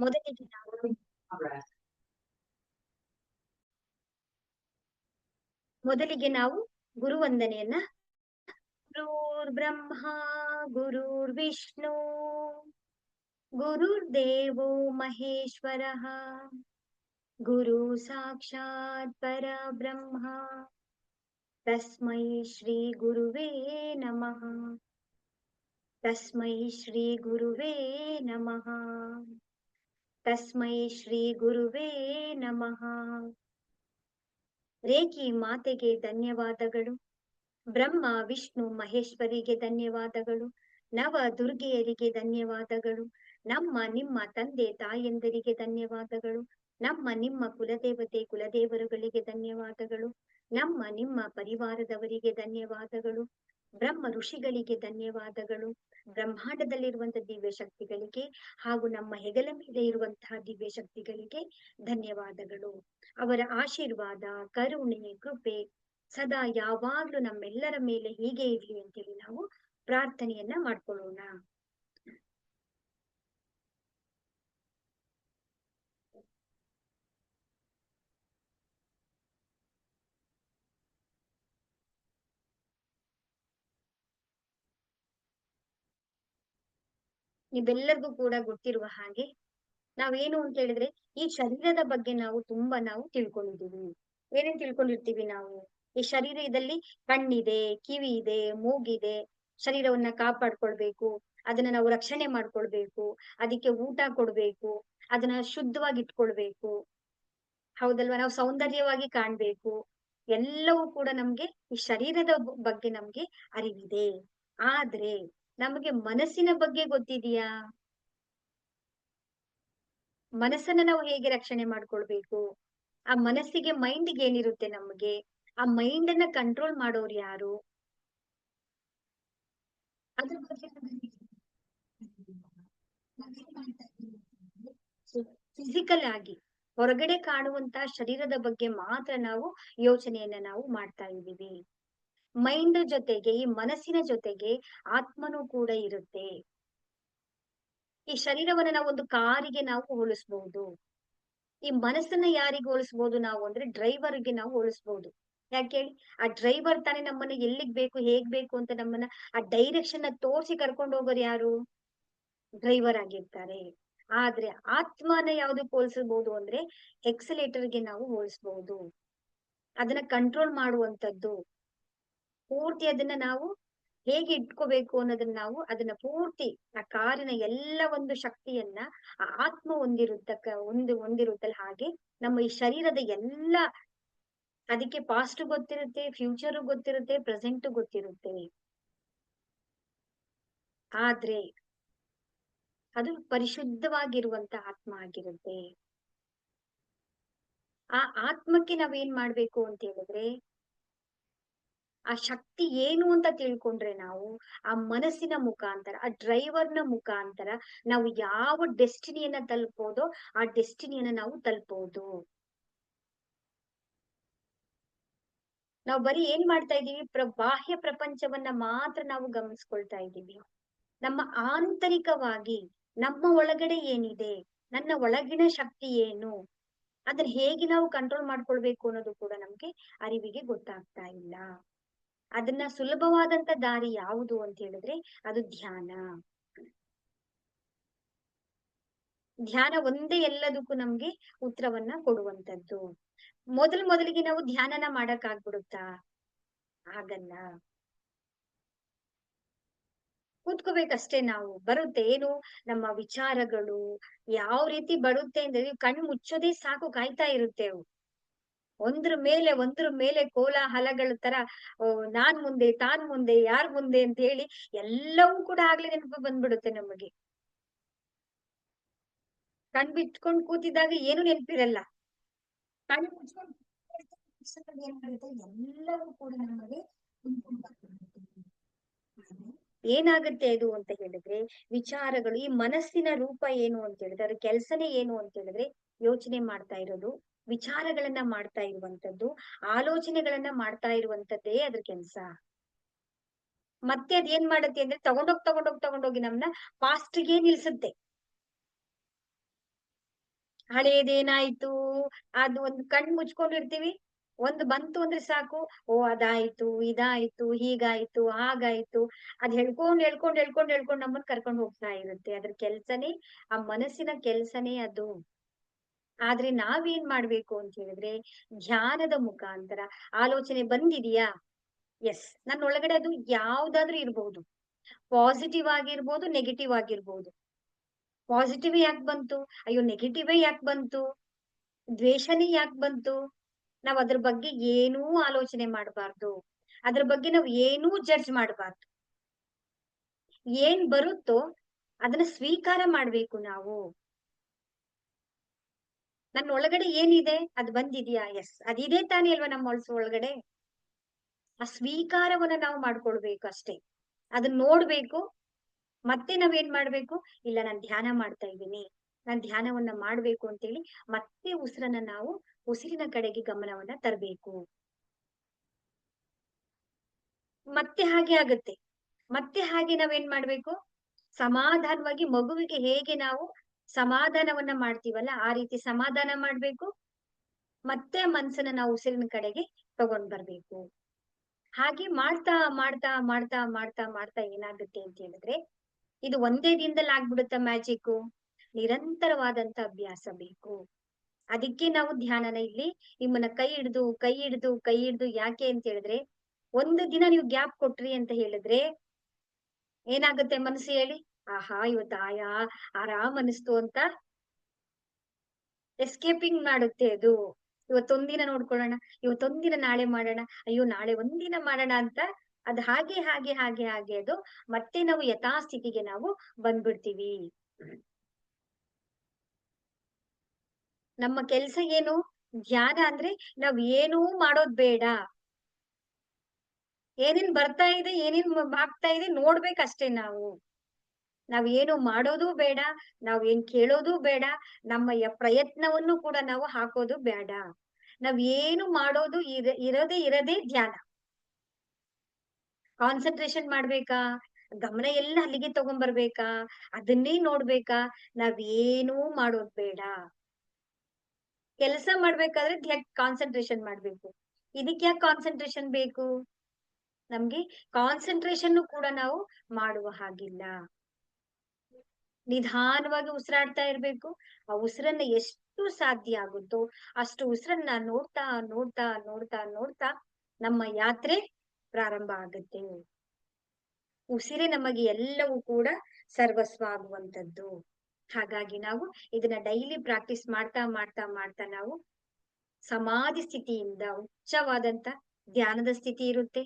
ಮೊದಲಿಗೆ ನಾವು ಮೊದಲಿಗೆ ನಾವು ಗುರುವಂದನೆಯನ್ನ. ಗುರುರ್ ಬ್ರಹ್ಮ, ಗುರುರ್ ವಿಷ್ಣು ಗುರುರ್ದೇವೋ ಮಹೇಶ್ವರಃ, ಗುರು ಸಾಕ್ಷಾತ್ ಪರಬ್ರಹ್ಮ, ತಸ್ಮೈ ಶ್ರೀ ಗುರುವೇ ನಮಃ. ತಸ್ಮೈ ಶ್ರೀ ಗುರುವೇ ನಮಃ. ತಸ್ಮೈ ಶ್ರೀ ಗುರುವೇ ನಮಃ. ರೇಖಿ ಮಾತೆಗೆ ಧನ್ಯವಾದಗಳು. ಬ್ರಹ್ಮ, ವಿಷ್ಣು, ಮಹೇಶ್ವರಿಗೆ ಧನ್ಯವಾದಗಳು. ನವ ದುರ್ಗೆಯರಿಗೆ ಧನ್ಯವಾದಗಳು. ನಮ್ಮ ನಿಮ್ಮ ತಂದೆ ತಾಯಂದರಿಗೆ ಧನ್ಯವಾದಗಳು. ನಮ್ಮ ನಿಮ್ಮ ಕುಲದೇವತೆ ಕುಲದೇವರುಗಳಿಗೆ ಧನ್ಯವಾದಗಳು. ನಮ್ಮ ನಿಮ್ಮ ಪರಿವಾರದವರಿಗೆ ಧನ್ಯವಾದಗಳು. ಬ್ರಹ್ಮ ಋಷಿಗಳಿಗೆ ಧನ್ಯವಾದಗಳು. ಬ್ರಹ್ಮಾಂಡದಲ್ಲಿರುವಂತಹ ದಿವ್ಯ ಶಕ್ತಿಗಳಿಗೆ ಹಾಗೂ ನಮ್ಮ ಹೆಗಲ ಮೇಲೆ ಇರುವಂತಹ ದಿವ್ಯ ಶಕ್ತಿಗಳಿಗೆ ಧನ್ಯವಾದಗಳು. ಅವರ ಆಶೀರ್ವಾದ, ಕರುಣೆ, ಕೃಪೆ ಸದಾ ಯಾವಾಗ್ಲೂ ನಮ್ಮೆಲ್ಲರ ಮೇಲೆ ಹೀಗೆ ಇರ್ಲಿ ಅಂತೇಳಿ ನಾವು ಪ್ರಾರ್ಥನೆಯನ್ನ ಮಾಡ್ಕೊಳ್ಳೋಣ. ನಿಮ್ಮೆಲ್ಲರಿಗೂ ಕೂಡ ಗೊತ್ತಿರುವ ಹಾಗೆ ನಾವೇನು ಅಂತ ಹೇಳಿದ್ರೆ ಈ ಶರೀರದ ಬಗ್ಗೆ ನಾವು ತುಂಬಾ ನಾವು ತಿಳ್ಕೊಂಡಿದ್ದೀವಿ. ಏನೇನ್ ತಿಳ್ಕೊಂಡಿರ್ತೀವಿ ನಾವು? ಈ ಶರೀರದಲ್ಲಿ ಕಣ್ಣಿದೆ ಕಿವಿ ಇದೆ ಮೂಗಿದೆ, ಶರೀರವನ್ನ ಕಾಪಾಡ್ಕೊಳ್ಬೇಕು, ಅದನ್ನ ನಾವು ರಕ್ಷಣೆ ಮಾಡ್ಕೊಳ್ಬೇಕು, ಅದಕ್ಕೆ ಊಟ ಕೊಡ್ಬೇಕು, ಅದನ್ನ ಶುದ್ಧವಾಗಿ ಇಟ್ಕೊಳ್ಬೇಕು. ಹೌದಲ್ವಾ? ನಾವು ಸೌಂದರ್ಯವಾಗಿ ಕಾಣ್ಬೇಕು. ಎಲ್ಲವೂ ಕೂಡ ನಮ್ಗೆ ಈ ಶರೀರದ ಬಗ್ಗೆ ನಮ್ಗೆ ಅರಿವಿದೆ. ಆದ್ರೆ ನಮಗೆ ಮನಸ್ಸಿನ ಬಗ್ಗೆ ಗೊತ್ತಿದೆಯಾ? ಮನಸ್ಸನ್ನ ನಾವು ಹೇಗೆ ರಕ್ಷಣೆ ಮಾಡ್ಕೊಳ್ಬೇಕು? ಆ ಮನಸ್ಸಿಗೆ ಮೈಂಡ್ಗೆ ಏನಿರುತ್ತೆ ನಮಗೆ? ಆ ಮೈಂಡ್ ಅನ್ನ ಕಂಟ್ರೋಲ್ ಮಾಡೋರು ಯಾರು? ಅದ್ರ ಬಗ್ಗೆ ಫಿಸಿಕಲ್ ಆಗಿ, ಹೊರಗಡೆ ಕಾಣುವಂತ ಶರೀರದ ಬಗ್ಗೆ ಮಾತ್ರ ನಾವು ಯೋಚನೆಯನ್ನ ನಾವು ಮಾಡ್ತಾ ಇದ್ದೀವಿ. ಮೈಂಡ್ ಜೊತೆಗೆ, ಈ ಮನಸ್ಸಿನ ಜೊತೆಗೆ ಆತ್ಮನೂ ಕೂಡ ಇರುತ್ತೆ. ಈ ಶರೀರವನ್ನ ನಾವು ಒಂದು ಕಾರಿಗೆ ನಾವು ಹೋಲಿಸ್ಬಹುದು ಈ ಮನಸ್ಸನ್ನ ಯಾರಿಗೆ ಹೋಲಿಸ್ಬೋದು ನಾವು ಅಂದ್ರೆ ಡ್ರೈವರ್ಗೆ ನಾವು ಹೋಲಿಸ್ಬಹುದು ಯಾಕೆ ಹೇಳಿ? ಆ ಡ್ರೈವರ್ ತಾನೇ ನಮ್ಮನ್ನ ಎಲ್ಲಿಗ್ ಬೇಕು, ಹೇಗ್ ಬೇಕು ಅಂತ ನಮ್ಮನ್ನ ಆ ಡೈರೆಕ್ಷನ್ ತೋರಿಸಿ ಕರ್ಕೊಂಡು ಹೋಗೋರು ಯಾರು? ಡ್ರೈವರ್ ಆಗಿರ್ತಾರೆ. ಆದ್ರೆ ಆತ್ಮನ ಯಾವ್ದಕ್ ಹೋಲಿಸಬಹುದು ಅಂದ್ರೆ ಎಕ್ಸಲೇಟರ್ಗೆ ನಾವು ಹೋಲಿಸ್ಬಹುದು ಅದನ್ನ ಕಂಟ್ರೋಲ್ ಮಾಡುವಂತದ್ದು ಪೂರ್ತಿ ಅದನ್ನ ನಾವು ಹೇಗೆ ಇಟ್ಕೋಬೇಕು ಅನ್ನೋದನ್ನ ನಾವು ಅದನ್ನ ಪೂರ್ತಿ ಆ ಕಾರಿನ ಎಲ್ಲ ಒಂದು ಶಕ್ತಿಯನ್ನ ಆ ಆತ್ಮ ಹೊಂದಿರುತ್ತಕ್ಕ, ಒಂದು ಹೊಂದಿರುತ್ತಲ್ಲ ಹಾಗೆ ನಮ್ಮ ಈ ಶರೀರದ ಎಲ್ಲ ಅದಕ್ಕೆ ಪಾಸ್ಟ್ ಗೊತ್ತಿರುತ್ತೆ ಫ್ಯೂಚರ್ ಗೊತ್ತಿರುತ್ತೆ ಪ್ರೆಸೆಂಟ್ ಗೊತ್ತಿರುತ್ತೆ. ಆದ್ರೆ ಅದು ಪರಿಶುದ್ಧವಾಗಿರುವಂತ ಆತ್ಮ ಆಗಿರುತ್ತೆ. ಆ ಆತ್ಮಕ್ಕೆ ನಾವೇನ್ ಮಾಡ್ಬೇಕು ಅಂತ ಹೇಳಿದ್ರೆ ಆ ಶಕ್ತಿ ಏನು ಅಂತ ತಿಳ್ಕೊಂಡ್ರೆ ನಾವು ಆ ಮನಸ್ಸಿನ ಮುಖಾಂತರ, ಆ ಡ್ರೈವರ್ನ ಮುಖಾಂತರ ನಾವು ಯಾವ ಡೆಸ್ಟಿನಿಯನ್ನ ತಲುಪೋದೋ ಆ ಡೆಸ್ಟಿನಿಯನ್ನ ನಾವು ತಲುಪೋದು ನಾವು ಬರೀ ಏನ್ ಮಾಡ್ತಾ ಇದೀವಿ ಪ್ರ, ಬಾಹ್ಯ ಪ್ರಪಂಚವನ್ನ ಮಾತ್ರ ನಾವು ಗಮನಿಸ್ಕೊಳ್ತಾ ಇದ್ದೀವಿ. ನಮ್ಮ ಆಂತರಿಕವಾಗಿ ನಮ್ಮ ಒಳಗಡೆ ಏನಿದೆ? ನನ್ನ ಒಳಗಿನ ಶಕ್ತಿ ಏನು? ಅದನ್ನ ಹೇಗೆ ನಾವು ಕಂಟ್ರೋಲ್ ಮಾಡ್ಕೊಳ್ಬೇಕು ಅನ್ನೋದು ಕೂಡ ನಮ್ಗೆ ಅರಿವಿಗೆ ಗೊತ್ತಾಗ್ತಾ ಇಲ್ಲ. ಅದನ್ನ ಸುಲಭವಾದಂತ ದಾರಿ ಯಾವುದು ಅಂತ ಹೇಳಿದ್ರೆ ಅದು ಧ್ಯಾನ. ಧ್ಯಾನ ಒಂದೇ ಎಲ್ಲದಕ್ಕೂ ನಮ್ಗೆ ಉತ್ತರವನ್ನ ಕೊಡುವಂತದ್ದು. ಮೊದಲ್ ಮೊದಲಿಗೆ ನಾವು ಧ್ಯಾನನ ಮಾಡಕ್ ಆಗ್ಬಿಡುತ್ತಾ? ಆಗಲ್ಲ ಕೂತ್ಕೋಬೇಕಷ್ಟೇ ನಾವು. ಬರುತ್ತೆ ಏನು? ನಮ್ಮ ವಿಚಾರಗಳು, ಯಾವ ರೀತಿ ಬರುತ್ತೆ ಅಂದ್ರೆ ಕಣ್ಣು ಮುಚ್ಚೋದೇ ಸಾಕು ಕಾಯ್ತಾ ಇರುತ್ತೆ ಒಂದ್ರ ಮೇಲೆ ಒಂದ್ರ ಮೇಲೆ ಕೋಲಾಹಲಗಳ ತರ ನಾನ್ ಮುಂದೆ, ತಾನ್ ಮುಂದೆ, ಯಾರ್ ಮುಂದೆ ಅಂತ ಹೇಳಿ ಎಲ್ಲವೂ ಕೂಡ ಆಗ್ಲೇ ನೆನಪು ಬಂದ್ಬಿಡುತ್ತೆ ನಮಗೆ. ಕಣ್ ಬಿಟ್ಕೊಂಡ್ ಕೂತಿದ್ದಾಗ ಏನು ನೆನಪಿರಲ್ಲ. ಕಣ್ ಮುಚ್ಕೊಂಡ್ ಎಲ್ಲವೂ ಕೂಡ ನಮಗೆ ಏನಾಗುತ್ತೆ ಇದು ಅಂತ ಹೇಳಿದ್ರೆ, ವಿಚಾರಗಳು, ಈ ಮನಸ್ಸಿನ ರೂಪ ಏನು ಅಂತ ಹೇಳಿದ್ರೆ ಅದ್ರ ಕೆಲ್ಸನೇ ಏನು ಅಂತ ಹೇಳಿದ್ರೆ ಯೋಚನೆ ಮಾಡ್ತಾ ಇರೋದು ವಿಚಾರಗಳನ್ನ ಮಾಡ್ತಾ ಇರುವಂತದ್ದು ಆಲೋಚನೆಗಳನ್ನ ಮಾಡ್ತಾ ಇರುವಂತದ್ದೇ ಅದ್ರ ಕೆಲ್ಸ. ಮತ್ತೆ ಅದೇನ್ ಮಾಡುತ್ತೆ ಅಂದ್ರೆ ತಗೊಂಡೋಗ್ ತಗೊಂಡೋಗ್ ತಗೊಂಡೋಗಿ ನಮ್ನ ಪಾಸ್ಟ್ಗೆ ನಿಲ್ಸುತ್ತೆ. ಹಳೇದೇನಾಯ್ತು? ಅದು ಒಂದು ಕಣ್ ಮುಚ್ಕೊಂಡಿರ್ತೀವಿ. ಒಂದು ಬಂತು ಅಂದ್ರೆ ಸಾಕು, ಓ ಅದಾಯ್ತು, ಇದಾಯ್ತು, ಹೀಗಾಯ್ತು, ಹಾಗಾಯ್ತು. ಅದ್ ಹೇಳ್ಕೊಂಡ್ ಹೇಳ್ಕೊಂಡ್ ಹೇಳ್ಕೊಂಡ್ ಹೇಳ್ಕೊಂಡ್ ನಮ್ಮನ್ನ ಕರ್ಕೊಂಡ್ ಹೋಗ್ತಾ ಇರುತ್ತೆ. ಅದ್ರ ಕೆಲ್ಸನೇ, ಆ ಮನಸ್ಸಿನ ಕೆಲ್ಸನೇ ಅದು. ಆದ್ರೆ ನಾವೇನ್ ಮಾಡ್ಬೇಕು ಅಂತ ಹೇಳಿದ್ರೆ ಧ್ಯಾನದ ಮುಖಾಂತರ. ಆಲೋಚನೆ ಬಂದಿದೆಯಾ? ಎಸ್ ನನ್ನ ಒಳಗಡೆ ಅದು ಯಾವ್ದಾದ್ರೂ ಇರ್ಬೋದು. ಪಾಸಿಟಿವ್ ಆಗಿರ್ಬೋದು ನೆಗೆಟಿವ್ ಆಗಿರ್ಬೋದು. ಪಾಸಿಟಿವ್ ಯಾಕೆ ಬಂತು? ಅಯ್ಯೋ ನೆಗೆಟಿವೇ ಯಾಕೆ ಬಂತು? ದ್ವೇಷನೇ ಯಾಕೆ ಬಂತು? ನಾವ್ ಅದ್ರ ಬಗ್ಗೆ ಏನೂ ಆಲೋಚನೆ ಮಾಡಬಾರ್ದು. ಅದ್ರ ಬಗ್ಗೆ ನಾವು ಏನೂ ಜಡ್ಜ್ ಮಾಡಬಾರ್ದು. ಏನ್ ಬರುತ್ತೋ ಅದನ್ನ ಸ್ವೀಕಾರ ಮಾಡ್ಬೇಕು ನಾವು. ನನ್ನ ಒಳಗಡೆ ಏನಿದೆ? ಅದ್ ಬಂದಿದ್ಯಾ? ಎಸ್ ಅದಿದೆ ತಾನೇ ಅಲ್ವಾ ನಮ್ಮ ಮನಸ್ಸು ಒಳಗಡೆ? ಆ ಸ್ವೀಕಾರವನ್ನ ನಾವು ಮಾಡ್ಕೊಳ್ಬೇಕು ಅಷ್ಟೇ. ಅದನ್ನ ನೋಡ್ಬೇಕು. ಮತ್ತೆ ನಾವೇನ್ ಮಾಡ್ಬೇಕು? ಇಲ್ಲ, ನಾನ್ ಧ್ಯಾನ ಮಾಡ್ತಾ ಇದ್ದೀನಿ. ನಾನ್ ಧ್ಯಾನವನ್ನ ಮಾಡ್ಬೇಕು ಅಂತೇಳಿ ಮತ್ತೆ ಉಸಿರನ್ನ ನಾವು ಉಸಿರಿನ ಕಡೆಗೆ ಗಮನವನ್ನ ತರಬೇಕು. ಮತ್ತೆ ಹಾಗೆ ಆಗುತ್ತೆ. ಮತ್ತೆ ಹಾಗೆ ನಾವೇನ್ ಮಾಡ್ಬೇಕು? ಸಮಾಧಾನವಾಗಿ ಮಗುವಿಗೆ ಹೇಗೆ ನಾವು ಸಮಾಧಾನವನ್ನ ಮಾಡ್ತೀವಲ್ಲ, ಆ ರೀತಿ ಸಮಾಧಾನ ಮಾಡ್ಬೇಕು. ಮತ್ತೆ ಮನ್ಸನ್ನ ನಾವು ಉಸಿರಿನ ಕಡೆಗೆ ತಗೊಂಡ್ ಬರ್ಬೇಕು. ಹಾಗೆ ಮಾಡ್ತಾ ಮಾಡ್ತಾ ಮಾಡ್ತಾ ಮಾಡ್ತಾ ಮಾಡ್ತಾ ಏನಾಗುತ್ತೆ ಅಂತ ಹೇಳಿದ್ರೆ, ಇದು ಒಂದೇ ದಿನದಲ್ಲಿ ಆಗ್ಬಿಡುತ್ತ ಮ್ಯಾಜಿಕ್ ನಿರಂತರವಾದಂತ ಅಭ್ಯಾಸ ಬೇಕು. ಅದಕ್ಕೆ ನಾವು ಧ್ಯಾನನ ಇಲ್ಲಿ ನಿಮ್ಮನ್ನ ಕೈ ಹಿಡ್ದು ಕೈ ಹಿಡ್ದು ಕೈ ಹಿಡ್ದು ಯಾಕೆ ಅಂತ ಹೇಳಿದ್ರೆ, ಒಂದು ದಿನ ನೀವು ಗ್ಯಾಪ್ ಕೊಟ್ರಿ ಅಂತ ಹೇಳಿದ್ರೆ, ಏನಾಗುತ್ತೆ ಮನಸ್ಸು ಹೇಳಿ? ಆಹಾ, ಇವತ್ತು ಆಯಾ, ಆರಾಮ್ ಅನಿಸ್ತು ಅಂತ? ಎಸ್ಕೇಪಿಂಗ್ ಮಾಡುತ್ತೆ ಅದು. ಇವತ್ತೊಂದಿನ ನೋಡ್ಕೊಳ್ಳೋಣ, ಇವತ್ತೊಂದಿನ ನಾಳೆ ಮಾಡೋಣ, ಅಯ್ಯೋ, ನಾಳೆ ಒಂದಿನ ಮಾಡೋಣ ಅಂತ? ಅದ್ ಹಾಗೆ ಹಾಗೆ ಹಾಗೆ ಹಾಗೆ ಅದು. ಮತ್ತೆ ನಾವು ಯಥಾಸ್ಥಿತಿಗೆ ನಾವು ಬಂದ್ಬಿಡ್ತೀವಿ. ನಮ್ಮ ಕೆಲ್ಸ ಏನು? ಧ್ಯಾನ ಅಂದ್ರೆ ನಾವ್ ಏನೂ ಮಾಡೋದ್ ಬೇಡ. ಏನೇನ್ ಬರ್ತಾ ಇದೆ, ಏನೇನ್ ಆಗ್ತಾ ಇದೆ ನೋಡ್ಬೇಕಷ್ಟೇ ನಾವು. ನಾವ್ ಏನು ಮಾಡೋದು ಬೇಡ ನಾವ್ ಏನ್ ಕೇಳೋದು ಬೇಡ ನಮ್ಮ ಪ್ರಯತ್ನವನ್ನು ಕೂಡ ನಾವು ಹಾಕೋದು ಬೇಡ. ನಾವ್ ಏನು ಮಾಡೋದು ಇರ, ಇರೋದೇ ಇರದೇ ಧ್ಯಾನ. ಕಾನ್ಸಂಟ್ರೇಷನ್ ಮಾಡ್ಬೇಕಾ? ಗಮನ ಎಲ್ಲ ಅಲ್ಲಿಗೆ ತಗೊಂಡ್ಬರ್ಬೇಕಾ ಅದನ್ನೇ ನೋಡ್ಬೇಕಾ? ನಾವ್ ಏನೂ ಮಾಡೋದ್ ಬೇಡ. ಕೆಲಸ ಮಾಡ್ಬೇಕಾದ್ರೆ ಕಾನ್ಸಂಟ್ರೇಷನ್ ಮಾಡ್ಬೇಕು. ಇದಕ್ಕೆ ಯಾಕೆ ಕಾನ್ಸಂಟ್ರೇಷನ್ ಬೇಕು? ನಮ್ಗೆ ಕಾನ್ಸಂಟ್ರೇಷನ್ ಕೂಡ ನಾವು ಮಾಡುವ ಹಾಗಿಲ್ಲ. ನಿಧಾನವಾಗಿ ಉಸಿರಾಡ್ತಾ ಇರ್ಬೇಕು. ಆ ಉಸಿರನ್ನ ಎಷ್ಟು ಸಾಧ್ಯ ಆಗುತ್ತೋ ಅಷ್ಟು ಉಸಿರನ್ನ ನೋಡ್ತಾ ನೋಡ್ತಾ ನೋಡ್ತಾ ನೋಡ್ತಾ ನಮ್ಮ ಯಾತ್ರೆ ಪ್ರಾರಂಭ ಆಗುತ್ತೆ. ಉಸಿರೇ ನಮಗೆ ಎಲ್ಲವೂ ಕೂಡ ಸರ್ವಸ್ವ ಆಗುವಂತದ್ದು ಹಾಗಾಗಿ ನಾವು ಇದನ್ನ ಡೈಲಿ ಪ್ರಾಕ್ಟೀಸ್ ಮಾಡ್ತಾ ಮಾಡ್ತಾ ಮಾಡ್ತಾ ನಾವು ಸಮಾಧಿ ಸ್ಥಿತಿಯಿಂದ ಉಚ್ಚವಾದಂತ ಧ್ಯಾನದ ಸ್ಥಿತಿ ಇರುತ್ತೆ.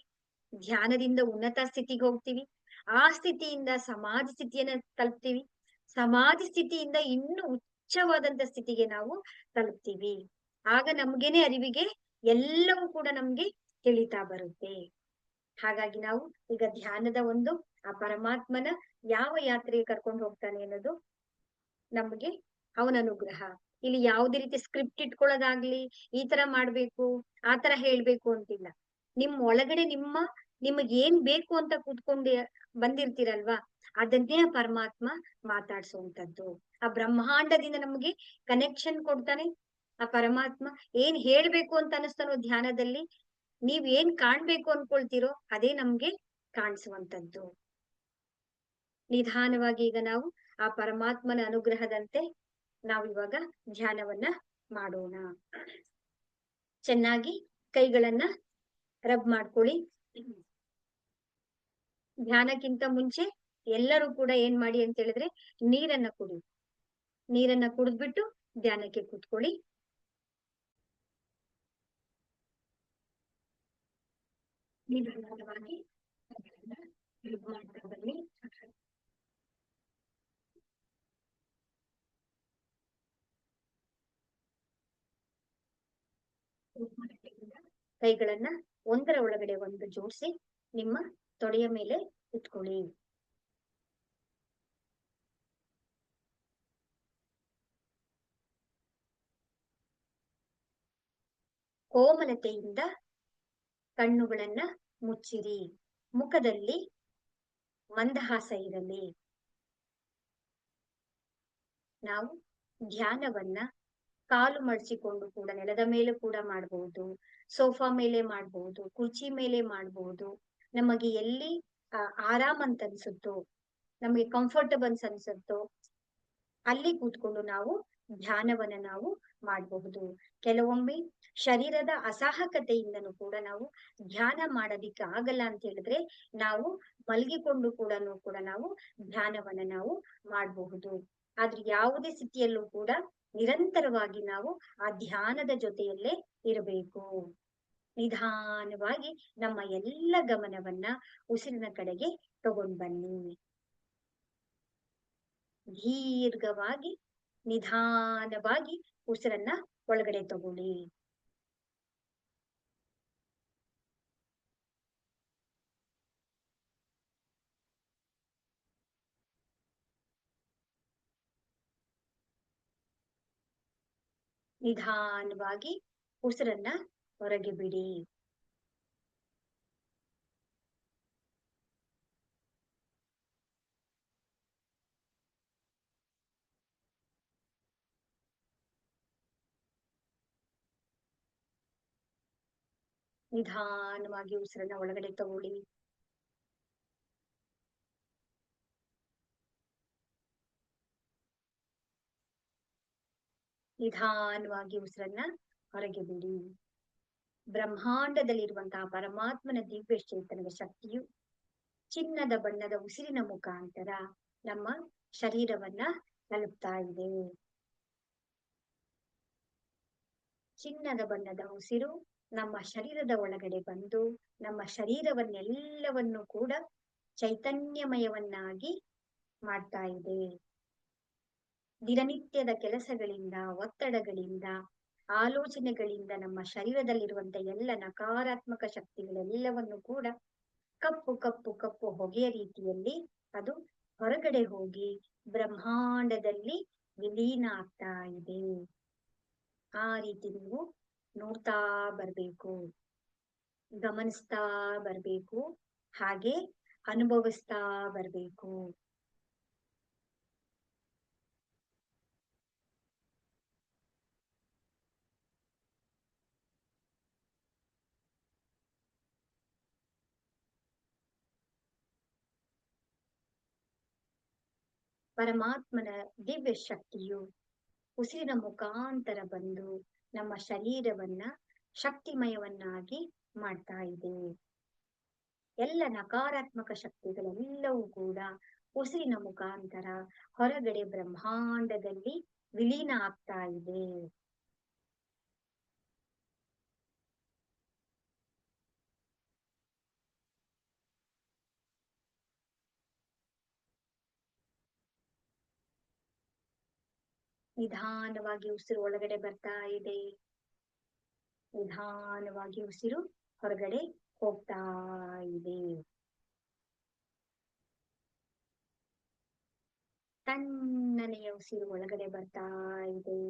ಧ್ಯಾನದಿಂದ ಉನ್ನತ ಸ್ಥಿತಿಗೆ ಹೋಗ್ತೀವಿ. ಆ ಸ್ಥಿತಿಯಿಂದ ಸಮಾಧಿ ಸ್ಥಿತಿಯನ್ನ ತಲುಪ್ತೀವಿ. ಸಮಾಧಿ ಸ್ಥಿತಿಯಿಂದ ಇನ್ನೂ ಉಚ್ಚವಾದಂತ ಸ್ಥಿತಿಗೆ ನಾವು ತಲುಪ್ತೀವಿ. ಆಗ ನಮ್ಗೇನೆ ಅರಿವಿಗೆ ಎಲ್ಲವೂ ಕೂಡ ನಮ್ಗೆ ತಿಳಿತಾ ಬರುತ್ತೆ. ಹಾಗಾಗಿ ನಾವು ಈಗ ಧ್ಯಾನದ ಒಂದು ಆ ಪರಮಾತ್ಮನ ಯಾವ ಯಾತ್ರೆಗೆ ಕರ್ಕೊಂಡು ಹೋಗ್ತಾನೆ ಅನ್ನೋದು ನಮ್ಗೆ ಅವನ ಅನುಗ್ರಹ. ಇಲ್ಲಿ ಯಾವುದೇ ರೀತಿ ಸ್ಕ್ರಿಪ್ಟ್ ಇಟ್ಕೊಳ್ಳೋದಾಗ್ಲಿ, ಈ ತರ ಮಾಡ್ಬೇಕು, ಆ ತರ ಹೇಳ್ಬೇಕು ಅಂತಿಲ್ಲ. ನಿಮ್ ಒಳಗಡೆ ನಿಮ್ಮ ನಿಮಗ್ ಏನ್ ಬೇಕು ಅಂತ ಕೂತ್ಕೊಂಡು ಬಂದಿರ್ತೀರಲ್ವಾ? ಅದನ್ನೇ ಆ ಪರಮಾತ್ಮ ಮಾತಾಡ್ಸುವಂತದ್ದು ಆ ಬ್ರಹ್ಮಾಂಡದಿಂದ ನಮಗೆ ಕನೆಕ್ಷನ್ ಕೊಡ್ತಾನೆ ಆ ಪರಮಾತ್ಮ. ಏನ್ ಹೇಳ್ಬೇಕು ಅಂತ ಅನಿಸ್ತಾನೋ ಧ್ಯಾನದಲ್ಲಿ, ನೀವ್ ಏನ್ ಕಾಣ್ಬೇಕು ಅನ್ಕೊಳ್ತೀರೋ ಅದೇ ನಮ್ಗೆ ಕಾಣಿಸುವಂತದ್ದು ನಿಧಾನವಾಗಿ ಈಗ ನಾವು ಆ ಪರಮಾತ್ಮನ ಅನುಗ್ರಹದಂತೆ ನಾವು ಇವಾಗ ಧ್ಯಾನವನ್ನ ಮಾಡೋಣ. ಚೆನ್ನಾಗಿ ಕೈಗಳನ್ನ ರಬ್ ಮಾಡ್ಕೊಳ್ಳಿ. ಧ್ಯಾನಕ್ಕಿಂತ ಮುಂಚೆ ಎಲ್ಲರೂ ಕೂಡ ಏನ್ ಮಾಡಿ ಅಂತ ಹೇಳಿದ್ರೆ ನೀರನ್ನ ಕುಡಿ. ನೀರನ್ನ ಕುಡಿದ್ಬಿಟ್ಟು ಧ್ಯಾನಕ್ಕೆ ಕೂತ್ಕೊಳ್ಳಿ. ಕೈಗಳನ್ನ ಒಂದರ ಒಳಗಡೆ ಒಂದು ಜೋಡಿಸಿ ನಿಮ್ಮ ತೊಡೆಯ ಮೇಲೆ ಇಟ್ಕೊಳ್ಳಿ. ಕೋಮಲತೆಯಿಂದ ಕಣ್ಣುಗಳನ್ನ ಮುಚ್ಚಿರಿ. ಮುಖದಲ್ಲಿ ಮಂದಹಾಸ ಇರಲಿ. ನಾವು ಧ್ಯಾನವನ್ನ ಕಾಲು ಮಡಚಿಕೊಂಡು ಕೂಡ ನೆಲದ ಮೇಲೆ ಕೂಡ ಮಾಡಬಹುದು ಸೋಫಾ ಮೇಲೆ ಮಾಡಬಹುದು ಕುರ್ಚಿ ಮೇಲೆ ಮಾಡಬಹುದು ನಮಗೆ ಎಲ್ಲಿ ಆರಾಮ್ ಅಂತ ಅನ್ಸುತ್ತೋ, ನಮಗೆ ಕಂಫರ್ಟಬಲ್ಸ್ ಅನ್ಸುತ್ತೋ, ಅಲ್ಲಿ ಕೂತ್ಕೊಂಡು ನಾವು ಧ್ಯಾನವನ್ನ ನಾವು ಮಾಡಬಹುದು. ಕೆಲವೊಮ್ಮೆ ಶರೀರದ ಅಸಹಕತೆಯಿಂದನೂ ಕೂಡ ನಾವು ಧ್ಯಾನ ಮಾಡೋದಿಕ್ಕೆ ಆಗಲ್ಲ ಅಂತ ಹೇಳಿದ್ರೆ ನಾವು ಮಲಗಿಕೊಂಡು ಕೂಡ ಕೂಡ ನಾವು ಧ್ಯಾನವನ್ನ ನಾವು ಮಾಡಬಹುದು. ಆದ್ರೆ ಯಾವುದೇ ಸ್ಥಿತಿಯಲ್ಲೂ ಕೂಡ ನಿರಂತರವಾಗಿ ನಾವು ಆ ಧ್ಯಾನದ ಜೊತೆಯಲ್ಲೇ ಇರಬೇಕು. ನಿಧಾನವಾಗಿ ನಮ್ಮ ಎಲ್ಲ ಗಮನವನ್ನ ಉಸಿರಿನ ಕಡೆಗೆ ತಗೊಂಡ್ ಬನ್ನಿ. ದೀರ್ಘವಾಗಿ, ನಿಧಾನವಾಗಿ ಉಸಿರನ್ನ ಒಳಗಡೆ ತಗೊಳ್ಳಿ. ನಿಧಾನವಾಗಿ ಉಸಿರನ್ನ ಹೊರಗೆ ಬಿಡಿ. ನಿಧಾನವಾಗಿ ಉಸಿರನ್ನ ಒಳಗಡೆ ತಗೊಳ್ಳಿ. ನಿಧಾನವಾಗಿ ಉಸಿರನ್ನ ಹೊರಗೆ ಬಿಡಿ. ಬ್ರಹ್ಮಾಂಡದಲ್ಲಿರುವಂತಹ ಪರಮಾತ್ಮನ ದಿವ್ಯ ಚೇತನದ ಶಕ್ತಿಯು ಚಿನ್ನದ ಬಣ್ಣದ ಉಸಿರಿನ ಮುಖಾಂತರ ನಮ್ಮ ಶರೀರವನ್ನ ತಲುಪ್ತಾ ಇದೆ. ಚಿನ್ನದ ಬಣ್ಣದ ಉಸಿರು ನಮ್ಮ ಶರೀರದ ಒಳಗಡೆ ಬಂದು ನಮ್ಮ ಶರೀರವನ್ನೆಲ್ಲವನ್ನು ಕೂಡ ಚೈತನ್ಯಮಯವನ್ನಾಗಿ ಮಾಡ್ತಾ ಇದೆ. ದಿನನಿತ್ಯದ ಕೆಲಸಗಳಿಂದ, ಒತ್ತಡಗಳಿಂದ ಆಲೋಚನೆಗಳಿಂದ ನಮ್ಮ ಶರೀರದಲ್ಲಿರುವಂತ ಎಲ್ಲ ನಕಾರಾತ್ಮಕ ಶಕ್ತಿಗಳೆಲ್ಲವನ್ನು ಕೂಡ ಕಪ್ಪು ಕಪ್ಪು ಕಪ್ಪು ಹೊಗೆಯ ರೀತಿಯಲ್ಲಿ ಅದು ಹೊರಗಡೆ ಹೋಗಿ ಬ್ರಹ್ಮಾಂಡದಲ್ಲಿ ವಿಲೀನ ಆಗ್ತಾ ಇದೆ. ಆ ರೀತಿ ನೀವು ನೋಡ್ತಾ ಬರ್ಬೇಕು, ಗಮನಿಸ್ತಾ ಬರ್ಬೇಕು, ಹಾಗೆ ಅನುಭವಿಸ್ತಾ ಬರ್ಬೇಕು. ಪರಮಾತ್ಮನ ದಿವ್ಯ ಶಕ್ತಿಯು ಉಸಿರಿನ ಮುಖಾಂತರ ಬಂದು ನಮ್ಮ ಶರೀರವನ್ನ ಶಕ್ತಿಮಯವನ್ನಾಗಿ ಮಾಡ್ತಾ ಇದೆ. ಎಲ್ಲ ನಕಾರಾತ್ಮಕ ಶಕ್ತಿಗಳೆಲ್ಲವೂ ಕೂಡ ಉಸಿರಿನ ಮುಖಾಂತರ ಹೊರಗಡೆ ಬ್ರಹ್ಮಾಂಡದಲ್ಲಿ ವಿಲೀನ ಆಗ್ತಾ ಇದೆ. ನಿಧಾನವಾಗಿ ಉಸಿರು ಒಳಗಡೆ ಬರ್ತಾ ಇದೆ. ನಿಧಾನವಾಗಿ ಉಸಿರು ಹೊರಗಡೆ ಹೋಗ್ತಾ ಇದೆ. ತಣ್ಣನೆಯ ಉಸಿರು ಒಳಗಡೆ ಬರ್ತಾ ಇದೆ.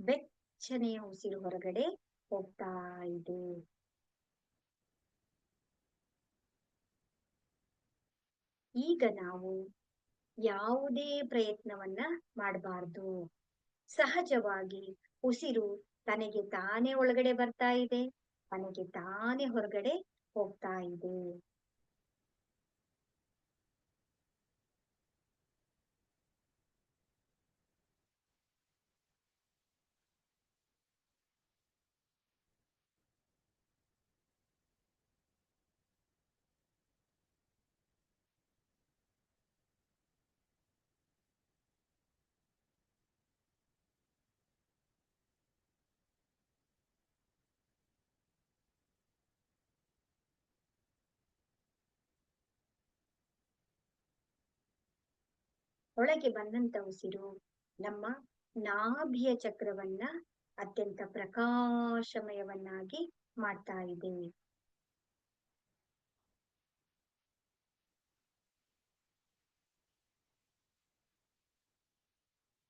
ಬೆಚ್ಚನೆಯ ಉಸಿರು ಹೊರಗಡೆ ಹೋಗ್ತಾ ಇದೆ. ಈಗ ನಾವು ಯಾವುದೇ ಪ್ರಯತ್ನವನ್ನ ಮಾಡಬಾರ್ದು. ಸಹಜವಾಗಿ ಉಸಿರು ತನಗೆ ತಾನೇ ಒಳಗಡೆ ಬರ್ತಾ ಇದೆ, ತನಗೆ ತಾನೇ ಹೊರಗಡೆ ಹೋಗ್ತಾ ಇದೆ. ಒಳಗೆ ಬಂದಂತ ಉಸಿರು ನಮ್ಮ ನಾಭಿಯ ಚಕ್ರವನ್ನ ಅತ್ಯಂತ ಪ್ರಕಾಶಮಯವನ್ನಾಗಿ ಮಾಡ್ತಾ ಇದೆ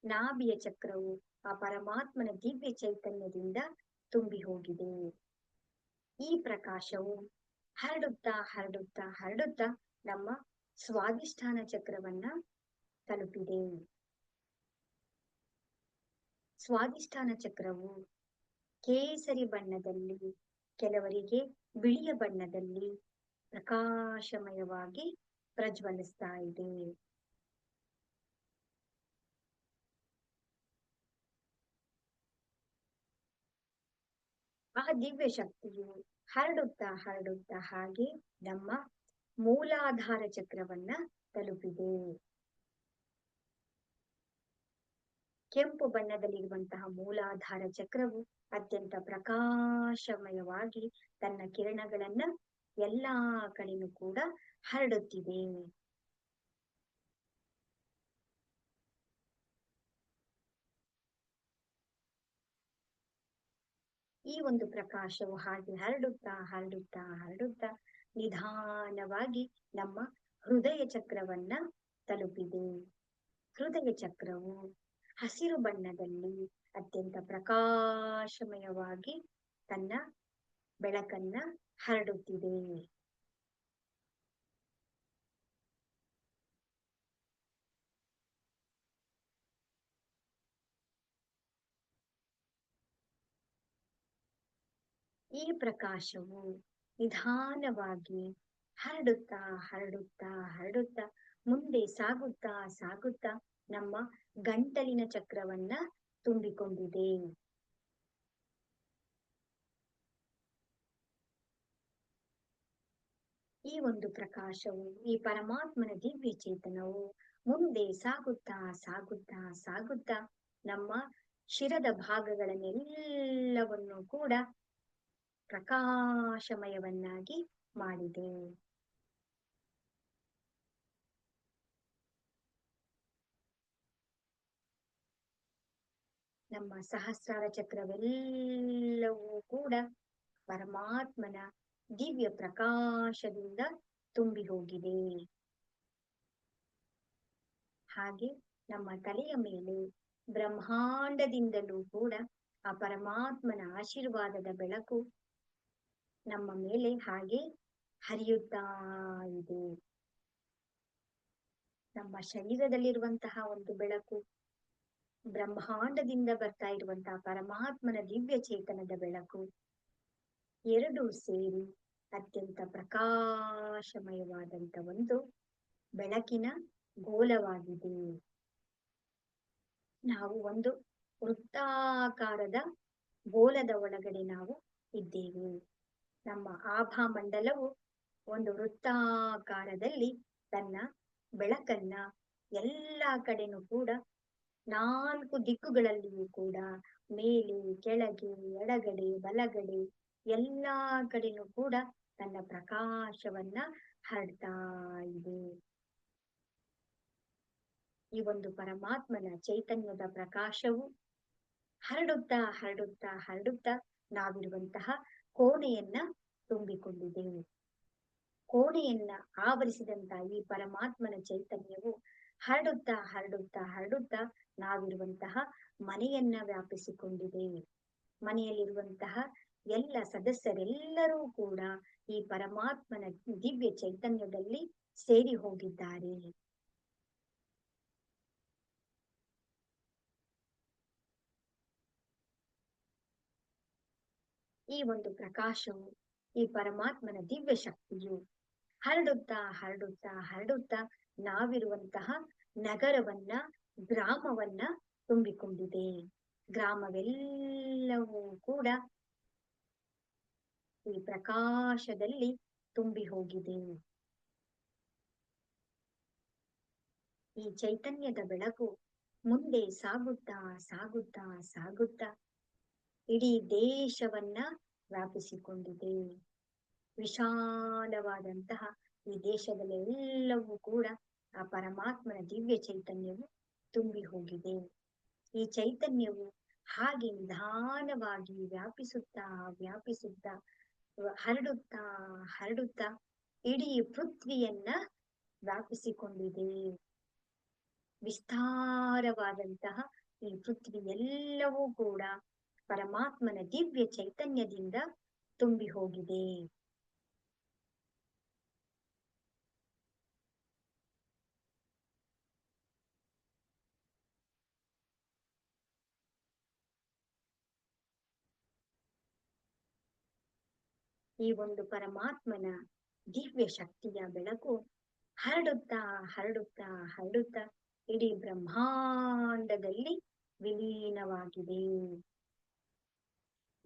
ನಾಭಿಯ ಚಕ್ರವು ಆ ಪರಮಾತ್ಮನ ದಿವ್ಯ ಚೈತನ್ಯದಿಂದ ತುಂಬಿ ಹೋಗಿದೆ. ಈ ಪ್ರಕಾಶವು ಹರಡುತ್ತಾ ಹರಡುತ್ತಾ ಹರಡುತ್ತಾ ನಮ್ಮ ಸ್ವಾಧಿಷ್ಠಾನ ಚಕ್ರವನ್ನ ತಲುಪಿದೆ. ಸ್ವಾದಿಷ್ಠಾನ ಚಕ್ರವು ಕೇಸರಿ ಬಣ್ಣದಲ್ಲಿ, ಕೆಲವರಿಗೆ ಬಿಳಿಯ ಬಣ್ಣದಲ್ಲಿ ಪ್ರಕಾಶಮಯವಾಗಿ ಪ್ರಜ್ವಲಿಸ್ತಾ ಇದೆ. ಆ ದಿವ್ಯ ಶಕ್ತಿಯು ಹರಡುತ್ತಾ ಹರಡುತ್ತಾ ಹಾಗೆ ನಮ್ಮ ಮೂಲಾಧಾರ ಚಕ್ರವನ್ನ ತಲುಪಿದೆ. ಕೆಂಪು ಬಣ್ಣದಲ್ಲಿರುವಂತಹ ಮೂಲಾಧಾರ ಚಕ್ರವು ಅತ್ಯಂತ ಪ್ರಕಾಶಮಯವಾಗಿ ತನ್ನ ಕಿರಣಗಳನ್ನ ಎಲ್ಲಾ ಕಡೆಯೂ ಕೂಡ ಹರಡುತ್ತಿದೆ. ಈ ಒಂದು ಪ್ರಕಾಶವು ಹಾಗೆ ಹರಡುತ್ತಾ ಹರಡುತ್ತಾ ಹರಡುತ್ತಾ ನಿಧಾನವಾಗಿ ನಮ್ಮ ಹೃದಯ ಚಕ್ರವನ್ನ ತಲುಪಿದೆ. ಹೃದಯ ಚಕ್ರವು ಹಸಿರು ಬಣ್ಣದಲ್ಲಿ ಅತ್ಯಂತ ಪ್ರಕಾಶಮಯವಾಗಿ ತನ್ನ ಬೆಳಕನ್ನ ಹರಡುತ್ತಿದೆ. ಈ ಪ್ರಕಾಶವು ನಿಧಾನವಾಗಿ ಹರಡುತ್ತಾ ಹರಡುತ್ತಾ ಹರಡುತ್ತಾ ಮುಂದೆ ಸಾಗುತ್ತಾ ಸಾಗುತ್ತಾ ನಮ್ಮ ಗಂಟಲಿನ ಚಕ್ರವನ್ನ ತುಂಬಿಕೊಂಡಿದೆ. ಈ ಒಂದು ಪ್ರಕಾಶವು, ಈ ಪರಮಾತ್ಮನ ದಿವ್ಯ ಚೇತನವು ಮುಂದೆ ಸಾಗುತ್ತಾ ಸಾಗುತ್ತಾ ಸಾಗುತ್ತಾ ನಮ್ಮ ಶಿರದ ಭಾಗಗಳನ್ನೆಲ್ಲವನ್ನೂ ಕೂಡ ಪ್ರಕಾಶಮಯವನ್ನಾಗಿ ಮಾಡಿದೆ. ನಮ್ಮ ಸಹಸ್ರಾರ ಚಕ್ರವೆಲ್ಲವೂ ಕೂಡ ಪರಮಾತ್ಮನ ದಿವ್ಯ ಪ್ರಕಾಶದಿಂದ ತುಂಬಿ ಹೋಗಿದೆ. ಹಾಗೆ ನಮ್ಮ ತಲೆಯ ಮೇಲೆ ಬ್ರಹ್ಮಾಂಡದಿಂದಲೂ ಕೂಡ ಆ ಪರಮಾತ್ಮನ ಆಶೀರ್ವಾದದ ಬೆಳಕು ನಮ್ಮ ಮೇಲೆ ಹಾಗೆ ಹರಿಯುತ್ತಾ ಇದೆ. ನಮ್ಮ ಶರೀರದಲ್ಲಿರುವಂತಹ ಒಂದು ಬೆಳಕು ಬ್ರಹ್ಮಾಂಡದಿಂದ ಬರ್ತಾ ಇರುವಂತಹ ಪರಮಾತ್ಮನ ದಿವ್ಯ ಚೇತನದ ಬೆಳಕು ಎರಡು ಸೇರಿ ಅತ್ಯಂತ ಪ್ರಕಾಶಮಯವಾದಂತ ಒಂದು ಬೆಳಕಿನ ಗೋಲವಾಗಿದೆ. ನಾವು ಒಂದು ವೃತ್ತಾಕಾರದ ಗೋಲದ ಒಳಗಡೆ ನಾವು ಇದ್ದೇವೆ. ನಮ್ಮ ಆಭಾ ಮಂಡಲವು ಒಂದು ವೃತ್ತಾಕಾರದಲ್ಲಿ ತನ್ನ ಬೆಳಕನ್ನ ಎಲ್ಲಾ ಕಡೆನೂ ಕೂಡ ನಾಲ್ಕು ದಿಕ್ಕುಗಳಲ್ಲಿಯೂ ಕೂಡ ಮೇಲೆ, ಕೆಳಗೆ, ಎಡಗಡೆ, ಬಲಗಡೆ ಎಲ್ಲಾ ಕಡೆನೂ ಕೂಡ ತನ್ನ ಪ್ರಕಾಶವನ್ನ ಹರಡ್ತಾ ಇದೆ. ಈ ಒಂದು ಪರಮಾತ್ಮನ ಚೈತನ್ಯದ ಪ್ರಕಾಶವು ಹರಡುತ್ತಾ ಹರಡುತ್ತಾ ಹರಡುತ್ತಾ ನಾವಿರುವಂತಹ ಕೋಣೆಯನ್ನ ತುಂಬಿಕೊಂಡಿದೆ ಕೋಣೆಯನ್ನ ಆವರಿಸಿದಂತ ಈ ಪರಮಾತ್ಮನ ಚೈತನ್ಯವು ಹರಡುತ್ತಾ ಹರಡುತ್ತಾ ಹರಡುತ್ತಾ ನಾವಿರುವಂತಹ ಮನೆಯನ್ನ ವ್ಯಾಪಿಸಿಕೊಂಡಿದೆ ಮನೆಯಲ್ಲಿರುವಂತಹ ಎಲ್ಲ ಸದಸ್ಯರೆಲ್ಲರೂ ಕೂಡ ಈ ಪರಮಾತ್ಮನ ದಿವ್ಯ ಚೈತನ್ಯದಲ್ಲಿ ಸೇರಿ ಹೋಗಿದ್ದಾರೆ. ಈ ಒಂದು ಪ್ರಕಾಶವು, ಈ ಪರಮಾತ್ಮನ ದಿವ್ಯ ಶಕ್ತಿಯು ಹರಡುತ್ತಾ ಹರಡುತ್ತಾ ಹರಡುತ್ತಾ ನಾವಿರುವಂತಹ ನಗರವನ್ನ, ಗ್ರಾಮವನ್ನ ತುಂಬಿಕೊಂಡಿದೆ. ಗ್ರಾಮವೆಲ್ಲವೂ ಕೂಡ ಈ ಪ್ರಕಾಶದಲ್ಲಿ ತುಂಬಿ ಹೋಗಿದೆ. ಈ ಚೈತನ್ಯದ ಬೆಳಕು ಮುಂದೆ ಸಾಗುತ್ತಾ ಸಾಗುತ್ತಾ ಸಾಗುತ್ತಾ ಇಡೀ ದೇಶವನ್ನ ವ್ಯಾಪಿಸಿಕೊಂಡಿದೆ. ವಿಶಾಲವಾದಂತಹ ಈ ದೇಶದಲ್ಲೆಲ್ಲವೂ ಕೂಡ ಆ ಪರಮಾತ್ಮನ ದಿವ್ಯ ಚೈತನ್ಯವು ತುಂಬಿ ಹೋಗಿದೆ. ಈ ಚೈತನ್ಯವು ಹಾಗೆ ನಿಧಾನವಾಗಿ ವ್ಯಾಪಿಸುತ್ತಾ ವ್ಯಾಪಿಸುತ್ತಾ, ಹರಡುತ್ತಾ ಹರಡುತ್ತಾ ಇಡೀ ಪೃಥ್ವಿಯನ್ನ ವ್ಯಾಪಿಸಿಕೊಂಡಿದೆ. ವಿಸ್ತಾರವಾದಂತಹ ಈ ಪೃಥ್ವಿ ಎಲ್ಲವೂ ಕೂಡ ಪರಮಾತ್ಮನ ದಿವ್ಯ ಚೈತನ್ಯದಿಂದ ತುಂಬಿ ಹೋಗಿದೆ. ಈ ಒಂದು ಪರಮಾತ್ಮನ ದಿವ್ಯ ಶಕ್ತಿಯ ಬೆಳಕು ಹರಡುತ್ತಾ ಹರಡುತ್ತಾ ಹರಡುತ್ತಾ ಇಡೀ ಬ್ರಹ್ಮಾಂಡದಲ್ಲಿ ವಿಲೀನವಾಗಿದೆ.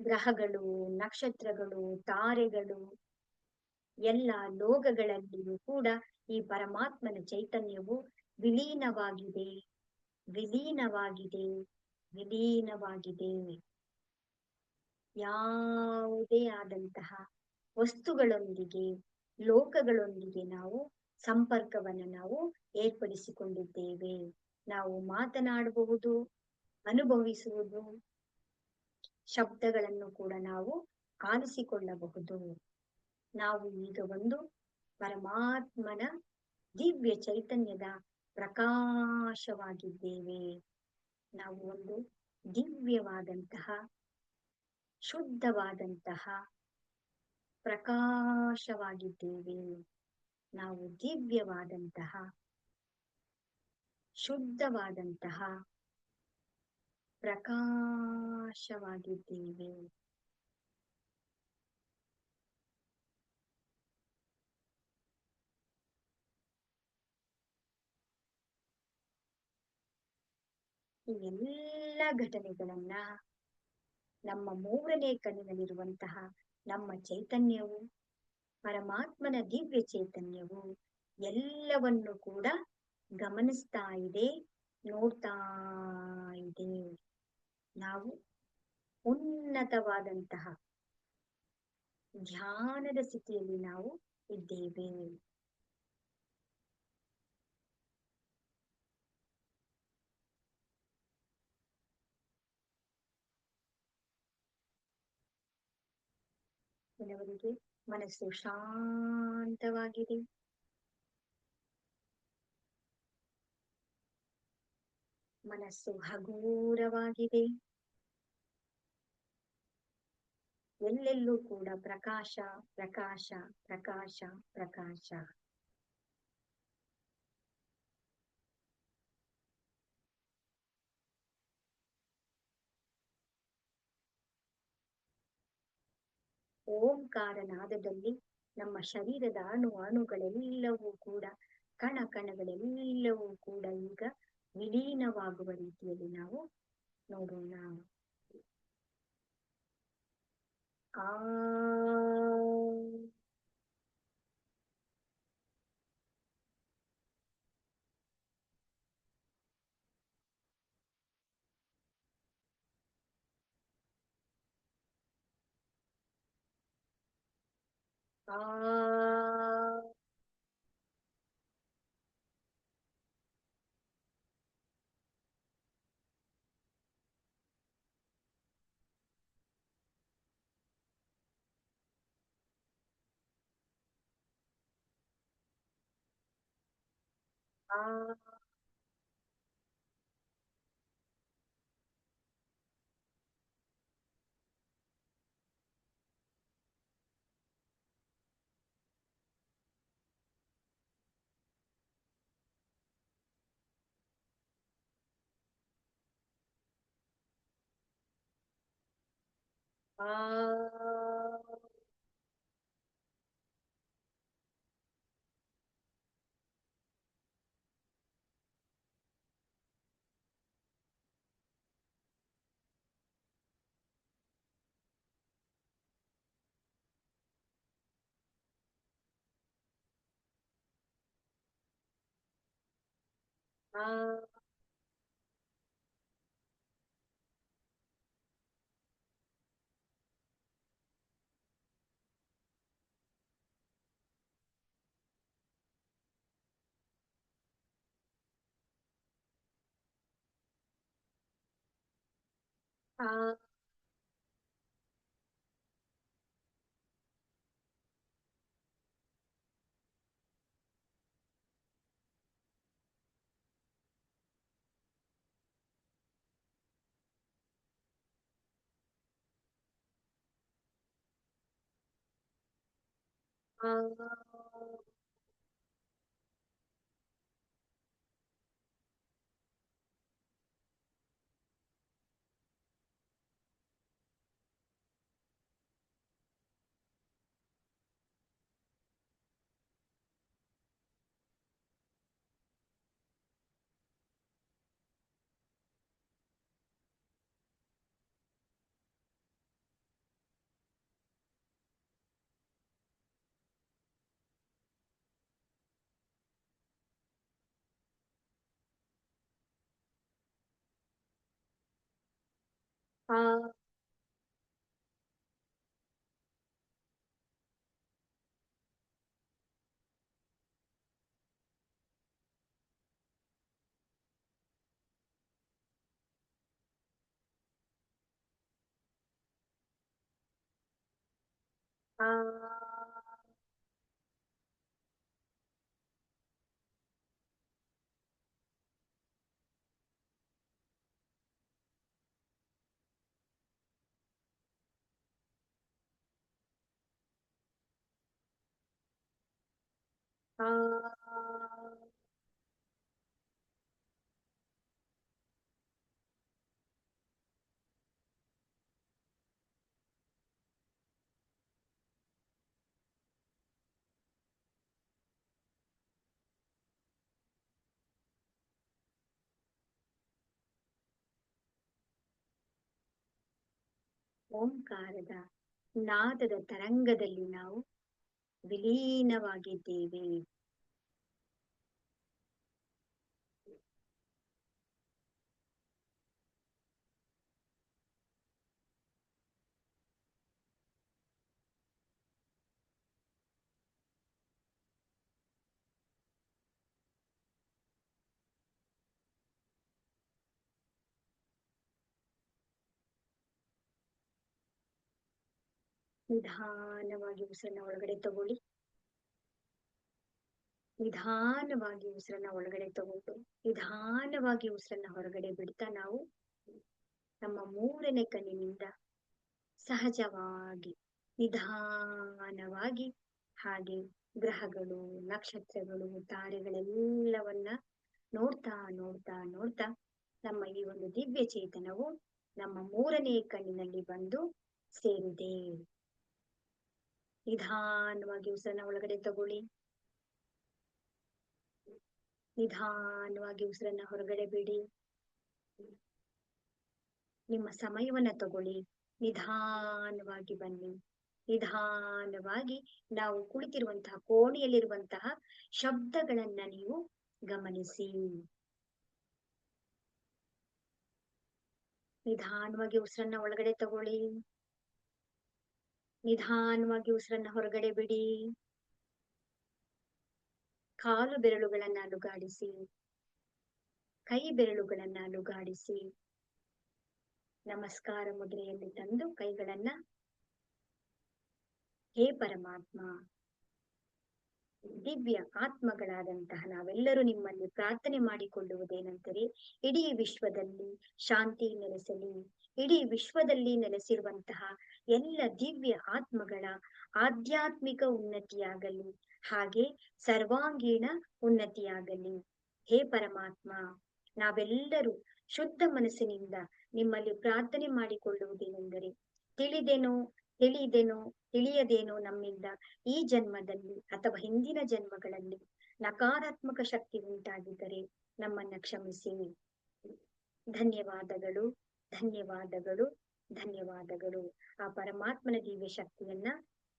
ಗ್ರಹಗಳು, ನಕ್ಷತ್ರಗಳು, ತಾರೆಗಳು, ಎಲ್ಲ ಲೋಕಗಳಲ್ಲಿಯೂ ಕೂಡ ಈ ಪರಮಾತ್ಮನ ಚೈತನ್ಯವು ವಿಲೀನವಾಗಿದೆ. ವಿಲೀನವಾಗಿದೆ. ವಿಲೀನವಾಗಿದೆ. ಯಾವುದೇ ಆದಂತಹ ವಸ್ತುಗಳೊಂದಿಗೆ, ಲೋಕಗಳೊಂದಿಗೆ ನಾವು ಸಂಪರ್ಕವನ್ನು ನಾವು ಏರ್ಪಡಿಸಿಕೊಂಡಿದ್ದೇವೆ. ನಾವು ಮಾತನಾಡಬಹುದು, ಅನುಭವಿಸುವುದು, ಶಬ್ದಗಳನ್ನು ಕೂಡ ನಾವು ಆಲಿಸಿಕೊಳ್ಳಬಹುದು ನಾವು ಈಗ ಒಂದು ಪರಮಾತ್ಮನ ದಿವ್ಯ ಚೈತನ್ಯದ ಪ್ರಕಾಶವಾಗಿದ್ದೇವೆ. ನಾವು ಒಂದು ದಿವ್ಯವಾದಂತಹ, ಶುದ್ಧವಾದಂತಹ ಪ್ರಕಾಶವಾಗಿದ್ದೇವೆ. ನಾವು ದಿವ್ಯವಾದಂತಹ ಶುದ್ಧವಾದಂತಹ ಪ್ರಕಾಶವಾಗಿದ್ದೇವೆ. ಈ ಎಲ್ಲ ಘಟನೆಗಳನ್ನ ನಮ್ಮ ಮೂರನೇ ಕಣ್ಣಿನಲ್ಲಿರುವಂತಹ ನಮ್ಮ ಚೈತನ್ಯವು, ಪರಮಾತ್ಮನ ದಿವ್ಯ ಚೈತನ್ಯವು ಎಲ್ಲವನ್ನು ಕೂಡ ಗಮನಿಸ್ತಾ ಇದೆ, ನೋಡ್ತಾ ಇದೆ. ನಾವು ಉನ್ನತವಾದಂತಹ ಧ್ಯಾನದ ಸ್ಥಿತಿಯಲ್ಲಿ ನಾವು ಇದ್ದೇವೆ. ಕೆಲವರಿಗೆ ಮನಸ್ಸು ಶಾಂತವಾಗಿದೆ ಮನಸ್ಸು ಹಗೂರವಾಗಿದೆ. ಎಲ್ಲೆಲ್ಲೂ ಕೂಡ ಪ್ರಕಾಶ ಪ್ರಕಾಶ ಪ್ರಕಾಶ ಪ್ರಕಾಶ. ಓಂಕಾರ ನಾದದಲ್ಲಿ ನಮ್ಮ ಶರೀರದ ಅಣು ಅಣುಗಳೆಲ್ಲವೂ ಕೂಡ, ಕಣ ಕಣಗಳೆಲ್ಲವೂ ಕೂಡ ಈಗ ವಿಲೀನವಾಗುವ ರೀತಿಯಲ್ಲಿ ನಾವು ನೋಡೋಣ. ಆ ಆ ಆ ಆ ಆ ಆ ಆ ಆ ಆ ಓಂಕಾರದ ನಾದದ ತರಂಗದಲ್ಲಿ ನಾವು ವಿಲೀನವಾಗಿದ್ದೇವೆ. ನಿಧಾನವಾಗಿ ಉಸಿರನ್ನ ಒಳಗಡೆ ತಗೊಳ್ಳಿ. ನಿಧಾನವಾಗಿ ಉಸಿರನ್ನ ಒಳಗಡೆ ತಗೊಂಡು, ನಿಧಾನವಾಗಿ ಉಸಿರನ್ನ ಹೊರಗಡೆ ಬಿಡ್ತಾ ನಾವು ನಮ್ಮ ಮೂರನೇ ಕಣ್ಣಿನಿಂದ ಸಹಜವಾಗಿ, ನಿಧಾನವಾಗಿ ಹಾಗೆ ಗ್ರಹಗಳು, ನಕ್ಷತ್ರಗಳು, ತಾರೆಗಳೆಲ್ಲವನ್ನ ನೋಡ್ತಾ ನೋಡ್ತಾ ನೋಡ್ತಾ ನಮ್ಮ ಈ ಒಂದು ದಿವ್ಯ ಚೇತನವು ನಮ್ಮ ಮೂರನೇ ಕಣ್ಣಿನಲ್ಲಿ ಬಂದು ಸೇರಿದೆ. ನಿಧಾನವಾಗಿ ಉಸಿರನ್ನ ಒಳಗಡೆ ತಗೊಳ್ಳಿ. ನಿಧಾನವಾಗಿ ಉಸಿರನ್ನ ಹೊರಗಡೆ ಬಿಡಿ. ನಿಮ್ಮ ಸಮಯವನ್ನ ತಗೊಳ್ಳಿ. ನಿಧಾನವಾಗಿ ಬನ್ನಿ. ನಿಧಾನವಾಗಿ ನಾವು ಕುಳಿತಿರುವಂತಹ ಕೋಣೆಯಲ್ಲಿರುವಂತಹ ಶಬ್ದಗಳನ್ನ ನೀವು ಗಮನಿಸಿ. ನಿಧಾನವಾಗಿ ಉಸಿರನ್ನ ಒಳಗಡೆ ತಗೊಳ್ಳಿ. ನಿಧಾನವಾಗಿ ಉಸಿರನ್ನ ಹೊರಗಡೆ ಬಿಡಿ. ಕಾಲು ಬೆರಳುಗಳನ್ನ ಅಲುಗಾಡಿಸಿ ಕೈ ಬೆರಳುಗಳನ್ನ ಅಲುಗಾಡಿಸಿ ನಮಸ್ಕಾರ ಮುದ್ರೆಯಲ್ಲಿ ತಂದು ಕೈಗಳನ್ನ ಹೇ ಪರಮಾತ್ಮ, ದಿವ್ಯ ಆತ್ಮಗಳಾದಂತಹ ನಾವೆಲ್ಲರೂ ನಿಮ್ಮಲ್ಲಿ ಪ್ರಾರ್ಥನೆ ಮಾಡಿಕೊಳ್ಳುವುದೇನೆಂದರೆ, ಇಡೀ ವಿಶ್ವದಲ್ಲಿ ಶಾಂತಿ ನೆಲೆಸಲಿ. ಇಡೀ ವಿಶ್ವದಲ್ಲಿ ನೆಲೆಸಿರುವಂತಹ ಎಲ್ಲ ದಿವ್ಯ ಆತ್ಮಗಳ ಆಧ್ಯಾತ್ಮಿಕ ಉನ್ನತಿಯಾಗಲಿ, ಹಾಗೆ ಸರ್ವಾಂಗೀಣ ಉನ್ನತಿಯಾಗಲಿ. ಹೇ ಪರಮಾತ್ಮ, ನಾವೆಲ್ಲರೂ ಶುದ್ಧ ಮನಸ್ಸಿನಿಂದ ನಿಮ್ಮಲ್ಲಿ ಪ್ರಾರ್ಥನೆ ಮಾಡಿಕೊಳ್ಳುವುದೇನೆಂದರೆ, ತಿಳಿದೇನೋ ತಿಳಿದೇನೋ ತಿಳಿಯದೇನೋ ನಮ್ಮಿಂದ ಈ ಜನ್ಮದಲ್ಲಿ ಅಥವಾ ಹಿಂದಿನ ಜನ್ಮಗಳಲ್ಲಿ ನಕಾರಾತ್ಮಕ ಶಕ್ತಿ ಉಂಟಾಗಿದ್ದರೆ ನಮ್ಮನ್ನ ಕ್ಷಮಿಸಿ. ಧನ್ಯವಾದಗಳು. ಧನ್ಯವಾದಗಳು ಧನ್ಯವಾದಗಳು. ಆ ಪರಮಾತ್ಮನ ದಿವ್ಯ ಶಕ್ತಿಯನ್ನ,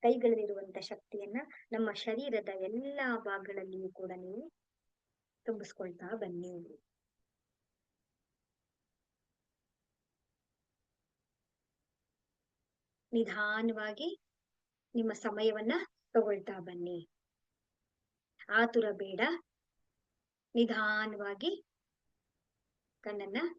ಕೈಗಳಲ್ಲಿರುವಂತ ಶಕ್ತಿಯನ್ನ, ನಮ್ಮ ಶರೀರದ ಎಲ್ಲಾ ಭಾಗಗಳಲ್ಲಿಯೂ ಕೂಡ ನೀವು ತುಂಬಿಸ್ಕೊಳ್ತಾ ಬನ್ನಿ. ನಿಧಾನವಾಗಿ ನಿಮ್ಮ ಸಮಯವನ್ನ ತಗೊಳ್ತಾ ಬನ್ನಿ. ಆತುರ ಬೇಡ. ನಿಧಾನವಾಗಿ ಕಣ್ಣನ್ನ